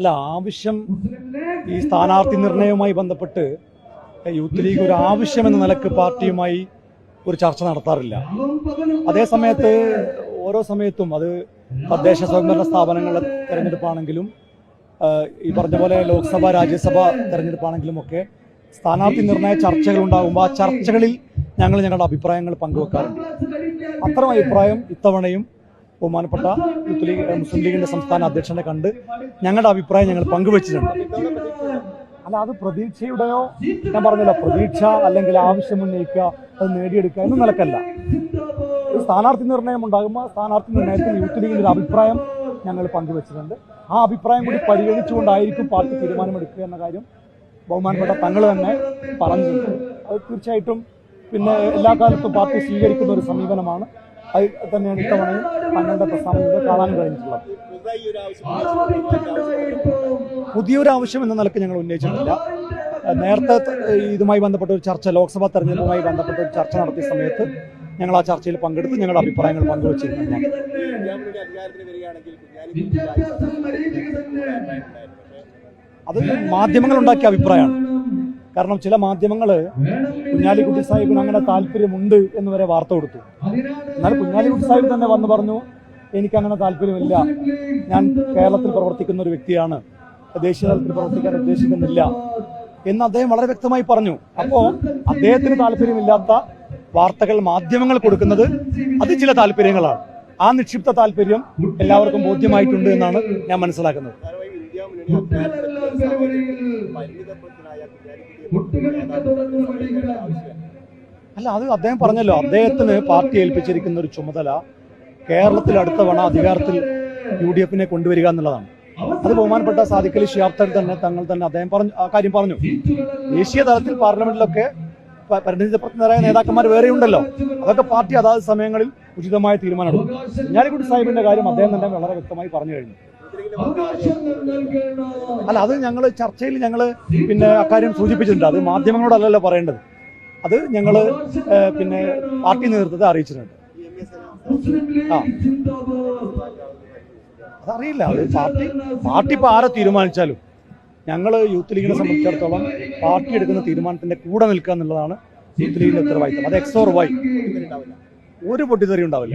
അല്ല ആവശ്യം ഈ സ്ഥാനാർത്ഥി നിർണയവുമായി ബന്ധപ്പെട്ട് യൂത്ത് ലീഗ് ഒരു ആവശ്യം എന്ന നിലയ്ക്ക് പാർട്ടിയുമായി ഒരു ചർച്ച നടത്താറില്ല. അതേ സമയത്ത് ഓരോ സമയത്തും അത് തദ്ദേശ സ്വയംഭരണ സ്ഥാപനങ്ങളുടെ തെരഞ്ഞെടുപ്പാണെങ്കിലും ഈ പറഞ്ഞ പോലെ ലോക്സഭ രാജ്യസഭ തെരഞ്ഞെടുപ്പാണെങ്കിലും ഒക്കെ സ്ഥാനാർത്ഥി നിർണയ ചർച്ചകൾ ഉണ്ടാകുമ്പോൾ ആ ചർച്ചകളിൽ ഞങ്ങൾ ഞങ്ങളുടെ അഭിപ്രായങ്ങൾ പങ്കുവെക്കാറുണ്ട്. അത്തരം അഭിപ്രായം ഇത്തവണയും ബഹുമാനപ്പെട്ട യൂത്ത് ലീഗ് മുസ്ലിം ലീഗിന്റെ സംസ്ഥാന അധ്യക്ഷനെ കണ്ട് ഞങ്ങളുടെ അഭിപ്രായം ഞങ്ങൾ പങ്കുവച്ചിട്ടുണ്ട്. അല്ല അത് പ്രതീക്ഷയുടെയോ? ഞാൻ പറഞ്ഞില്ല പ്രതീക്ഷ അല്ലെങ്കിൽ ആവശ്യം ഉന്നയിക്കുക അത് നേടിയെടുക്കുക എന്ന നിലക്കല്ല. സ്ഥാനാർത്ഥി നിർണയം ഉണ്ടാകുമ്പോൾ സ്ഥാനാർത്ഥി നിർണയത്തിൽ യൂത്ത് ലീഗിന്റെ ഒരു അഭിപ്രായം ഞങ്ങൾ പങ്കുവച്ചിട്ടുണ്ട്. ആ അഭിപ്രായം കൂടി പരിഗണിച്ചുകൊണ്ടായിരിക്കും പാർട്ടി തീരുമാനമെടുക്കുക എന്ന കാര്യം ബഹുമാനപ്പെട്ട തങ്ങൾ തന്നെ പറഞ്ഞിട്ടുണ്ട്. അത് തീർച്ചയായിട്ടും പിന്നെ എല്ലാ കാലത്തും പാർട്ടി സ്വീകരിക്കുന്ന ഒരു സമീപനമാണ്. അത് തന്നെയാണ് ഇത്തവണയും പന്ത്രണ്ട് പ്രസ്താവനകൾ കാണാൻ കഴിഞ്ഞിട്ടുള്ളത്. പുതിയൊരു ആവശ്യം എന്ന നിലയ്ക്ക് ഞങ്ങൾ ഉന്നയിച്ചിട്ടില്ല. നേരത്തെ ഇതുമായി ബന്ധപ്പെട്ട ഒരു ചർച്ച ലോക്സഭാ തെരഞ്ഞെടുപ്പുമായി ബന്ധപ്പെട്ട ഒരു ചർച്ച നടത്തിയ സമയത്ത് ഞങ്ങൾ ആ ചർച്ചയിൽ പങ്കെടുത്ത് ഞങ്ങളുടെ അഭിപ്രായങ്ങൾ പങ്കുവച്ചിരുന്നു. അത് മാധ്യമങ്ങൾ ഉണ്ടാക്കിയ അഭിപ്രായമാണ്. കാരണം ചില മാധ്യമങ്ങൾ കുഞ്ഞാലിക്കുട്ടി സാഹിബിന് അങ്ങനെ താല്പര്യമുണ്ട് എന്ന് വരെ വാർത്ത കൊടുത്തു. എന്നാൽ കുഞ്ഞാലിക്കുട്ടി സാഹിബ് തന്നെ വന്ന് പറഞ്ഞു എനിക്ക് അങ്ങനെ താല്പര്യമില്ല. ഞാൻ കേരളത്തിൽ പ്രവർത്തിക്കുന്ന ഒരു വ്യക്തിയാണ്. ദേശീയ തലത്തിൽ പ്രവർത്തിക്കാൻ ഉദ്ദേശിക്കുന്നില്ല. എന്ന് അദ്ദേഹം വളരെ വ്യക്തമായി പറഞ്ഞു. അപ്പോ അദ്ദേഹത്തിന് താല്പര്യമില്ലാത്ത വാർത്തകൾ മാധ്യമങ്ങൾ കൊടുക്കുന്നത് അത് ചില താല്പര്യങ്ങളാണ്. ആ നിക്ഷിപ്ത താല്പര്യം എല്ലാവർക്കും ബോധ്യമായിട്ടുണ്ട് എന്നാണ് ഞാൻ മനസ്സിലാക്കുന്നത്. ഇന്ത്യ അല്ല അത് അദ്ദേഹം പറഞ്ഞല്ലോ അദ്ദേഹത്തിന് പാർട്ടി ഏൽപ്പിച്ചിരിക്കുന്ന ഒരു ചുമതല കേരളത്തിൽ അടുത്ത തവണ അധികാരത്തിൽ യു ഡി എഫിനെ കൊണ്ടുവരിക എന്നുള്ളതാണ്. അത് ബഹുമാനപ്പെട്ട സാദിഖലി ഷിയാബ്തർ തന്നെ തങ്ങൾ തന്നെ അദ്ദേഹം പറഞ്ഞു ആ കാര്യം പറഞ്ഞു. ദേശീയ തലത്തിൽ പാർലമെന്റിലൊക്കെ പരിണിതപ്രജ്ഞരായ നേതാക്കന്മാർ വേറെ ഉണ്ടല്ലോ. അതൊക്കെ പാർട്ടി അതാത് സമയങ്ങളിൽ ഉചിതമായ തീരുമാനമെടുക്കും. കുഞ്ഞാലിക്കുട്ടി സാഹിബിന്റെ കാര്യം അദ്ദേഹം തന്നെ വളരെ വ്യക്തമായി പറഞ്ഞു കഴിഞ്ഞു. അല്ല അത് ഞങ്ങൾ ചർച്ചയിൽ ഞങ്ങൾ പിന്നെ അക്കാര്യം സൂചിപ്പിച്ചിട്ടുണ്ട്. അത് മാധ്യമങ്ങളോടല്ലല്ലോ പറയേണ്ടത്. അത് ഞങ്ങൾ പിന്നെ പാർട്ടി നേതൃത്വത്തെ അറിയിച്ചിട്ടുണ്ട്. ആ. അതറിയില്ല. അത് പാർട്ടി പാർട്ടി ഇപ്പോൾ ആരെ തീരുമാനിച്ചാലും ഞങ്ങൾ യൂത്ത് ലീഗിനെ സംബന്ധിച്ചിടത്തോളം പാർട്ടി എടുക്കുന്ന തീരുമാനത്തിന്റെ കൂടെ നിൽക്കുക എന്നുള്ളതാണ് യൂത്ത് ലീഗിന്റെ ഉത്തരവാദിത്തം. അത് എക്സോർ വൈ ഒരു പൊട്ടിത്തെറി ഉണ്ടാവില്ല.